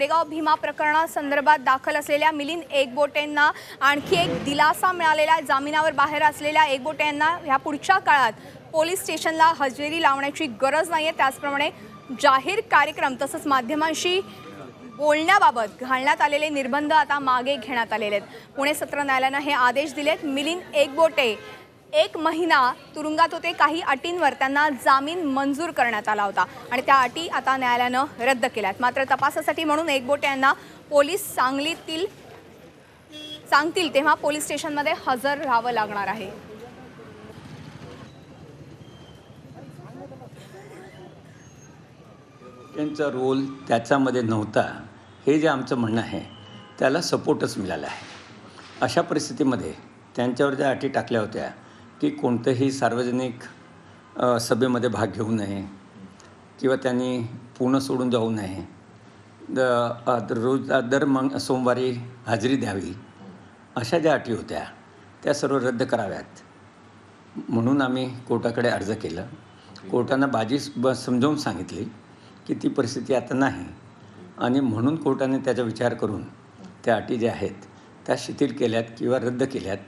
कोरेगाव भीमा प्रकरणासंदर्भात दाखल असलेल्या मिलिंद एकबोटेंना आणखी एक दिलासा मिळालेला आहे. जामिनावर बाहेर असलेल्या एकबोटे यांना ह्या पुढच्या काळात पोलीस स्टेशनला हजेरी लावण्याची गरज नाही आहे त्याचप्रमाणे जाहीर कार्यक्रम तसंच माध्यमांशी बोलण्याबाबत घालण्यात आलेले निर्बंध आता मागे घेण्यात आलेले आहेत. पुणे सत्र न्यायालयानं हे आदेश दिलेत. मिलिंद एकबोटे एक महिना तुरुंगात होते. काही अटींवर त्यांना जामीन मंजूर करण्यात आला होता. आणि त्या अटी आता न्यायालयानं रद्द केल्यात. मात्र तपासासाठी म्हणून एकबोटे यांना पोलीस सांगलीतील सांगतील तेव्हा पोलीस स्टेशनमध्ये हजर राहावं लागणार आहे. त्यांचा रोल त्याच्यामध्ये नव्हता. हे जे आमचं म्हणणं आहे त्याला सपोर्टच मिळाला आहे. अशा परिस्थितीमध्ये त्यांच्यावर ज्या अटी टाकल्या होत्या की कोणतंही सार्वजनिक सभेमध्ये भाग घेऊ नये किंवा त्यांनी पूर्ण सोडून जाऊ नये. द रोज दर मंग सोमवारी हजेरी द्यावी. अशा ज्या अटी होत्या त्या सर्व रद्द कराव्यात. म्हणून आम्ही कोर्टाकडे अर्ज केला. कोर्टानं बाजी ब समजावून सांगितली की ती परिस्थिती आता नाही. आणि म्हणून कोर्टाने त्याचा विचार करून त्या अटी ज्या आहेत त्या शिथिल केल्यात किंवा रद्द केल्यात.